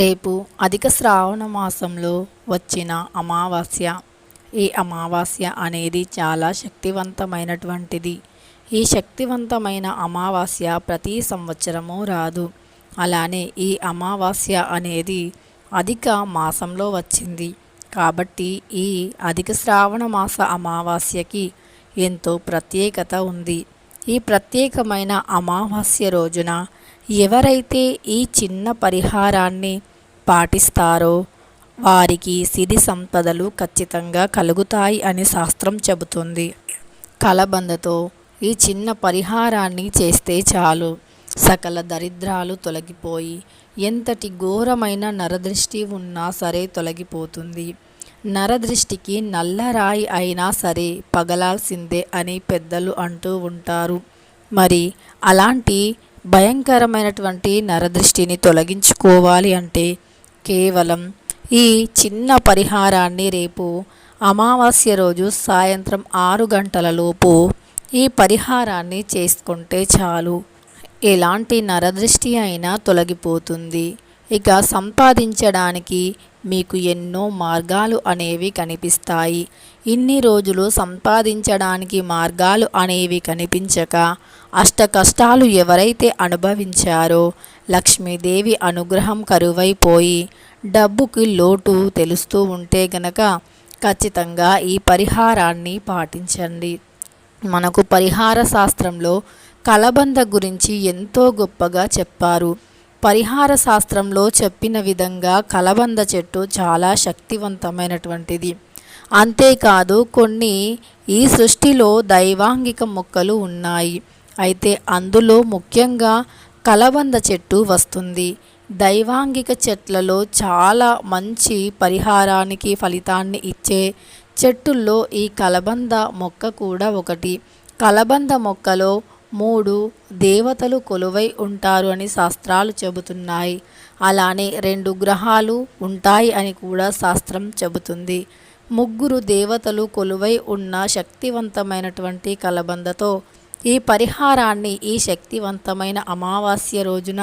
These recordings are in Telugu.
రేపు అధిక శ్రావణ మాసంలో వచ్చిన అమావాస్య. ఈ అమావాస్య అనేది చాలా శక్తివంతమైనటువంటిది. ఈ శక్తివంతమైన అమావాస్య ప్రతి సంవత్సరము రాదు. అలానే ఈ అమావాస్య అనేది అధిక మాసంలో వచ్చింది. కాబట్టి ఈ అధిక శ్రావణ మాస అమావాస్యకి ఎంతో ప్రత్యేకత ఉంది. ఈ ప్రత్యేకమైన అమావాస్య రోజున ఎవరైతే ఈ చిన్న పరిహారాన్ని పాటిస్తారో? వారికి సిరి సంపదలు ఖచ్చితంగా కలుగుతాయి అని శాస్త్రం చెబుతుంది. కలబందతో ఈ చిన్న పరిహారాన్ని చేస్తే చాలు. సకల దరిద్రాలు తొలగిపోయి ఎంతటి ఘోరమైన నరదృష్టి ఉన్నా సరే తొలగిపోతుంది. నరదృష్టికి నల్లరాయి అయినా సరే పగలాల్సిందే అని పెద్దలు అంటూ ఉంటారు. మరి అలాంటి భయంకరమైనటువంటి నరదృష్టిని తొలగించుకోవాలి అంటే కేవలం ఈ చిన్న పరిహారాన్ని రేపు అమావాస్య రోజు సాయంత్రం ఆరు గంటలలోపు ఈ పరిహారాన్ని చేసుకుంటే చాలు. ఎలాంటి నరదృష్టి అయినా తొలగిపోతుంది. ఇక సంపాదించడానికి మీకు ఎన్నో మార్గాలు అనేవి కనిపిస్తాయి. ఇన్ని రోజులు సంపాదించడానికి మార్గాలు అనేవి కనిపించక అష్ట కష్టాలు ఎవరైతే అనుభవించారో లక్ష్మీదేవి అనుగ్రహం కరువైపోయి డబ్బుకి లోటు తెలుస్తూ ఉంటే గనక ఖచ్చితంగా ఈ పరిహారాన్ని పాటించండి. మనకు పరిహార శాస్త్రంలో కలబంద గురించి ఎంతో గొప్పగా చెప్పారు. పరిహార శాస్త్రంలో చెప్పిన విధంగా కలబంద చెట్టు చాలా శక్తివంతమైనటువంటిది. అంతేకాదు కొన్ని ఈ సృష్టిలో దైవాంగిక మొక్కలు ఉన్నాయి. అయితే అందులో ముఖ్యంగా కలబంద చెట్టు వస్తుంది. దైవాంగిక చెట్లలో చాలా మంచి పరిహారానికి ఫలితాన్ని ఇచ్చే చెట్టుల్లో ఈ కలబంద మొక్క కూడా ఒకటి. కలబంద మొక్కలో మూడు దేవతలు కొలువై ఉంటారు అని శాస్త్రాలు చెబుతున్నాయి. అలానే రెండు గ్రహాలు ఉంటాయి అని కూడా శాస్త్రం చెబుతుంది. ముగ్గురు దేవతలు కొలువై ఉన్న శక్తివంతమైనటువంటి కలబందతో ఈ పరిహారాన్ని ఈ శక్తివంతమైన అమావాస్య రోజున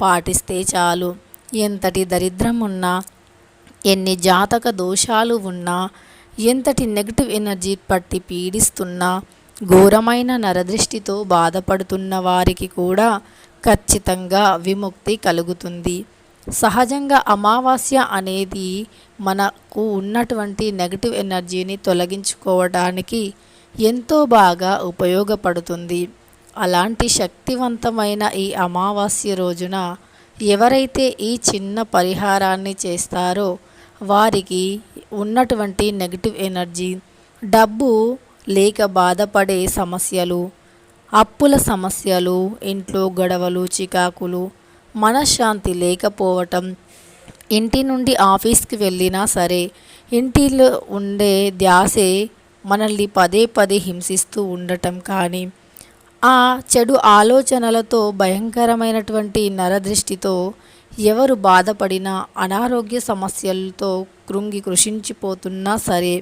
పాటిస్తే చాలు. ఎంతటి దరిద్రం ఉన్నా ఎన్ని జాతక దోషాలు ఉన్నా ఎంతటి నెగిటివ్ ఎనర్జీ పట్టి పీడిస్తున్నా ఘోరమైన నరదృష్టితో బాధపడుతున్న వారికి కూడా ఖచ్చితంగా విముక్తి కలుగుతుంది. సహజంగా అమావాస్య అనేది మనకు ఉన్నటువంటి నెగటివ్ ఎనర్జీని తొలగించుకోవడానికి ఎంతో బాగా ఉపయోగపడుతుంది. అలాంటి శక్తివంతమైన ఈ అమావాస్య రోజున ఎవరైతే ఈ చిన్న పరిహారాన్ని చేస్తారో వారికి ఉన్నటువంటి నెగటివ్ ఎనర్జీ డబ్బు లేక బాధపడే సమస్యలు అప్పుల సమస్యలు ఇంట్లో గొడవలు చికాకులు మనశ్శాంతి లేకపోవటం ఇంటి నుండి ఆఫీస్కి వెళ్ళినా సరే ఇంటిలో ఉండే ధ్యాసే మనల్ని పదే పదే హింసిస్తూ ఉండటం కానీ ఆ చెడు ఆలోచనలతో భయంకరమైనటువంటి నరదృష్టితో ఎవరు బాధపడినా అనారోగ్య సమస్యలతో కృంగి కృషించిపోతున్నా సరే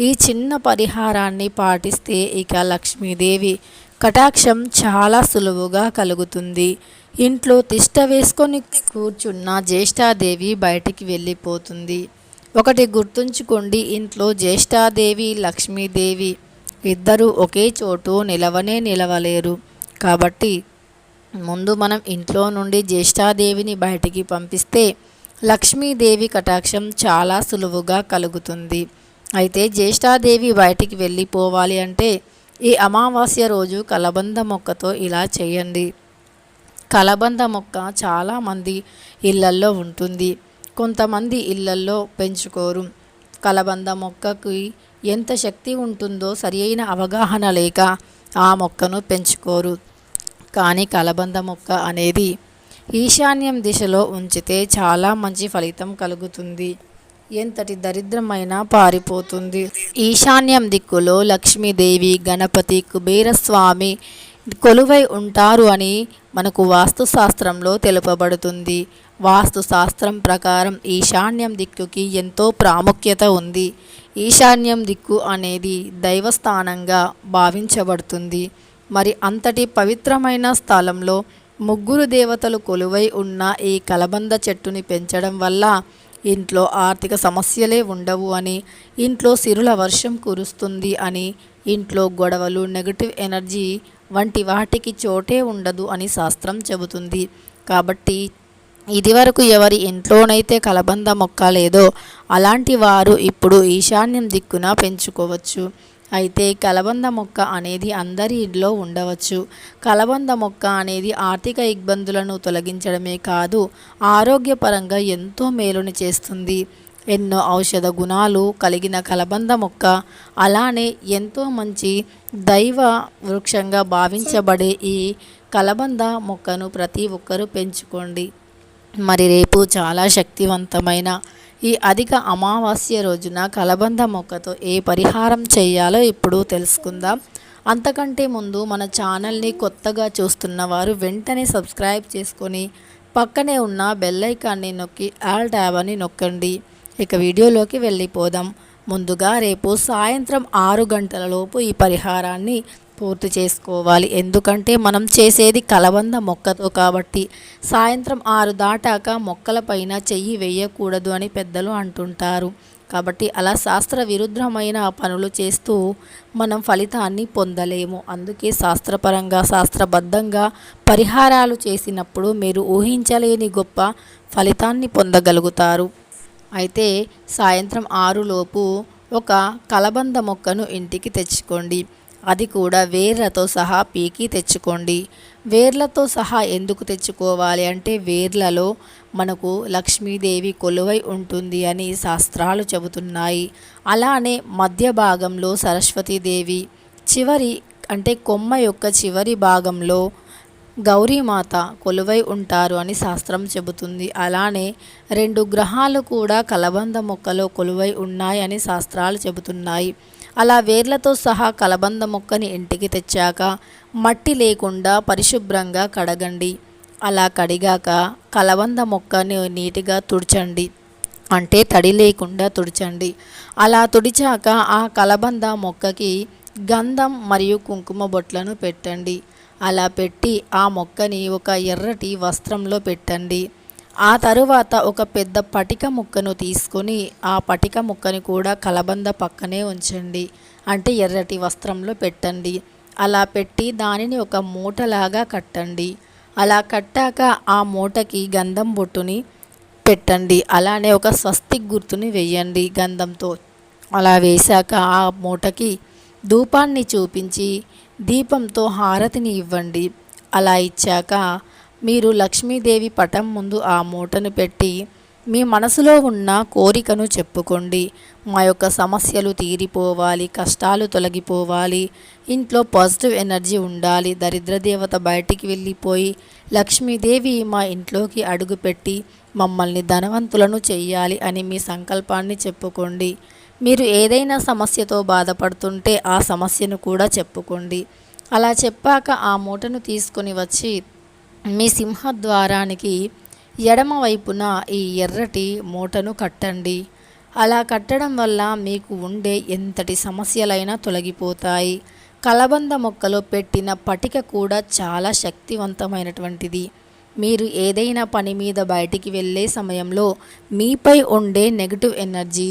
ఈ చిన్న పరిహారాన్ని పాటిస్తే ఇక లక్ష్మీదేవి కటాక్షం చాలా సులువుగా కలుగుతుంది. ఇంట్లో తిష్ట వేసుకొని కూర్చున్న జ్యేష్ఠాదేవి బయటికి వెళ్ళిపోతుంది. ఒకటి గుర్తుంచుకోండి ఇంట్లో జ్యేష్ఠాదేవి లక్ష్మీదేవి ఇద్దరూ ఒకే చోటు నిలవనే నిలవలేరు. కాబట్టి ముందు మనం ఇంట్లో నుండి జ్యేష్ఠాదేవిని బయటికి పంపిస్తే లక్ష్మీదేవి కటాక్షం చాలా సులువుగా కలుగుతుంది. అయితే జ్యేష్ఠాదేవి బయటికి వెళ్ళిపోవాలి అంటే ఈ అమావాస్య రోజు కలబంద మొక్కతో ఇలా చేయండి. కలబంద మొక్క చాలామంది ఇళ్ళల్లో ఉంటుంది. కొంతమంది ఇళ్ళల్లో పెంచుకోరు. కలబంద మొక్కకి ఎంత శక్తి ఉంటుందో సరి అయిన అవగాహన లేక ఆ మొక్కను పెంచుకోరు. కానీ కలబంద మొక్క అనేది ఈశాన్యం దిశలో ఉంచితే చాలా మంచి ఫలితం కలుగుతుంది. ఎంతటి దరిద్రమైనా పారిపోతుంది. ఈశాన్యం దిక్కులో లక్ష్మీదేవి గణపతి కుబేరస్వామి కొలువై ఉంటారు అని మనకు వాస్తుశాస్త్రంలో తెలుపబడుతుంది. వాస్తు శాస్త్రం ప్రకారం ఈశాన్యం దిక్కుకి ఎంతో ప్రాముఖ్యత ఉంది. ఈశాన్యం దిక్కు అనేది దైవస్థానంగా భావించబడుతుంది. మరి అంతటి పవిత్రమైన స్థలంలో ముగ్గురు దేవతలు కొలువై ఉన్న ఈ కలబంద చెట్టుని పెంచడం వల్ల ఇంట్లో ఆర్థిక సమస్యలే ఉండవు అని ఇంట్లో సిరుల వర్షం కురుస్తుంది అని ఇంట్లో గొడవలు నెగటివ్ ఎనర్జీ వంటి వాటికి చోటే ఉండదు అని శాస్త్రం చెబుతుంది. కాబట్టి ఇదివరకు ఎవరి ఇంట్లోనైతే కలబంద మొక్క లేదో అలాంటి వారు ఇప్పుడు ఈశాన్యం దిక్కున పెంచుకోవచ్చు. అయితే కలబంద మొక్క అనేది అందరి ఇంట్లో ఉండవచ్చు. కలబంద మొక్క అనేది ఆర్థిక ఇబ్బందులను తొలగించడమే కాదు ఆరోగ్యపరంగా ఎంతో మేలుని చేస్తుంది. ఎన్నో ఔషధ గుణాలు కలిగిన కలబంద మొక్క అలానే ఎంతో మంచి దైవ వృక్షంగా భావించబడే ఈ కలబంద మొక్కను ప్రతి ఒక్కరూ పెంచుకోండి. మరి రేపు చాలా శక్తివంతమైన ఈ అధిక అమావాస్య రోజున కలబంద మొక్కతో ఏ పరిహారం చేయాలో ఇప్పుడు తెలుసుకుందాం. అంతకంటే ముందు మన ఛానల్ని కొత్తగా చూస్తున్న వారు వెంటనే సబ్స్క్రైబ్ చేసుకొని పక్కనే ఉన్న బెల్లైకాన్ని నొక్కి ఆల్ ట్యాబ్ అని నొక్కండి. ఇక వీడియోలోకి వెళ్ళిపోదాం. ముందుగా రేపు సాయంత్రం ఆరు గంటల లోపు ఈ పరిహారాన్ని పూర్తి చేసుకోవాలి. ఎందుకంటే మనం చేసేది కలబంద మొక్కతో కాబట్టి సాయంత్రం ఆరు దాటాక మొక్కలపైన చెయ్యి వేయకూడదు అని పెద్దలు అంటుంటారు. కాబట్టి అలా శాస్త్ర విరుద్ధమైన పనులు చేస్తూ మనం ఫలితాన్ని పొందలేము. అందుకే శాస్త్రపరంగా శాస్త్రబద్ధంగా పరిహారాలు చేసినప్పుడు మీరు ఊహించలేని గొప్ప ఫలితాన్ని పొందగలుగుతారు. అయితే సాయంత్రం ఆరులోపు ఒక కలబంద మొక్కను ఇంటికి తెచ్చుకోండి. అది కూడా వేర్లతో సహా పీకి తెచ్చుకోండి. వేర్లతో సహా ఎందుకు తెచ్చుకోవాలి అంటే వేర్లలో మనకు లక్ష్మీదేవి కొలువై ఉంటుంది అని శాస్త్రాలు చెబుతున్నాయి. అలానే మధ్య భాగంలో సరస్వతీదేవి చివరి అంటే కొమ్మ యొక్క చివరి భాగంలో గౌరీమాత కొలువై ఉంటారు అని శాస్త్రం చెబుతుంది. అలానే రెండు గ్రహాలు కూడా కలబంద మొక్కలో కొలువై ఉన్నాయని శాస్త్రాలు చెబుతున్నాయి. అలా వేర్లతో సహా కలబంద మొక్కని ఇంటికి తెచ్చాక మట్టి లేకుండా పరిశుభ్రంగా కడగండి. అలా కడిగాక కలబంద మొక్కని నీటిగా తుడిచండి. అంటే తడి లేకుండా తుడిచండి. అలా తుడిచాక ఆ కలబంద మొక్కకి గంధం మరియు కుంకుమ బొట్లను పెట్టండి. అలా పెట్టి ఆ మొక్కని ఒక ఎర్రటి వస్త్రంలో పెట్టండి. ఆ తరువాత ఒక పెద్ద పటిక ముక్కను తీసుకొని ఆ పటిక ముక్కని కూడా కలబంద పక్కనే ఉంచండి. అంటే ఎర్రటి వస్త్రంలో పెట్టండి. అలా పెట్టి దానిని ఒక మూటలాగా కట్టండి. అలా కట్టాక ఆ మూటకి గంధం బొట్టుని పెట్టండి. అలానే ఒక స్వస్తిక్ గుర్తుని వేయండి గంధంతో. అలా వేశాక ఆ మూటకి ధూపాన్ని చూపించి దీపంతో హారతిని ఇవ్వండి. అలా ఇచ్చాక మీరు లక్ష్మీదేవి పటం ముందు ఆ మూటను పెట్టి మీ మనసులో ఉన్న కోరికను చెప్పుకోండి. మా యొక్క సమస్యలు తీరిపోవాలి కష్టాలు తొలగిపోవాలి ఇంట్లో పాజిటివ్ ఎనర్జీ ఉండాలి దరిద్ర దేవత బయటికి వెళ్ళిపోయి లక్ష్మీదేవి మా ఇంట్లోకి అడుగుపెట్టి మమ్మల్ని ధనవంతులను చెయ్యాలి అని మీ సంకల్పాన్ని చెప్పుకోండి. మీరు ఏదైనా సమస్యతో బాధపడుతుంటే ఆ సమస్యను కూడా చెప్పుకోండి. అలా చెప్పాక ఆ మూటను తీసుకొని వచ్చి మీ సింహద్వారానికి ఎడమవైపున ఈ ఎర్రటి మూటను కట్టండి. అలా కట్టడం వల్ల మీకు ఉండే ఎంతటి సమస్యలైనా తొలగిపోతాయి. కలబంద మొక్కలో పెట్టిన పటిక కూడా చాలా శక్తివంతమైనటువంటిది. మీరు ఏదైనా పని మీద బయటికి వెళ్ళే సమయంలో మీపై ఉండే నెగిటివ్ ఎనర్జీ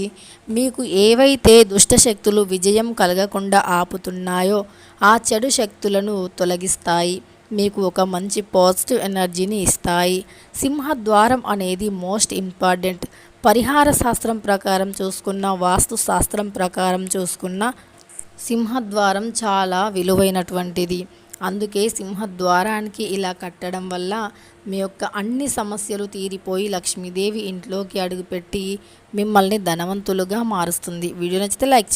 మీకు ఏవైతే దుష్టశక్తులు విజయం కలగకుండా ఆపుతున్నాయో ఆ చెడు శక్తులను తొలగిస్తాయి. మీకు ఒక మంచి పాజిటివ్ ఎనర్జీని ఇస్తాయి. సింహద్వారం అనేది మోస్ట్ ఇంపార్టెంట్. పరిహార శాస్త్రం ప్రకారం చూసుకున్న వాస్తు శాస్త్రం ప్రకారం చూసుకున్న సింహద్వారం చాలా విలువైనటువంటిది. అందుకే సింహద్వారానికి ఇలా కట్టడం వల్ల మీ యొక్క అన్ని సమస్యలు తీరిపోయి లక్ష్మీదేవి ఇంట్లోకి అడుగుపెట్టి మిమ్మల్ని ధనవంతులుగా మారుస్తుంది. వీడియో నచ్చితే లైక్ చేయండి.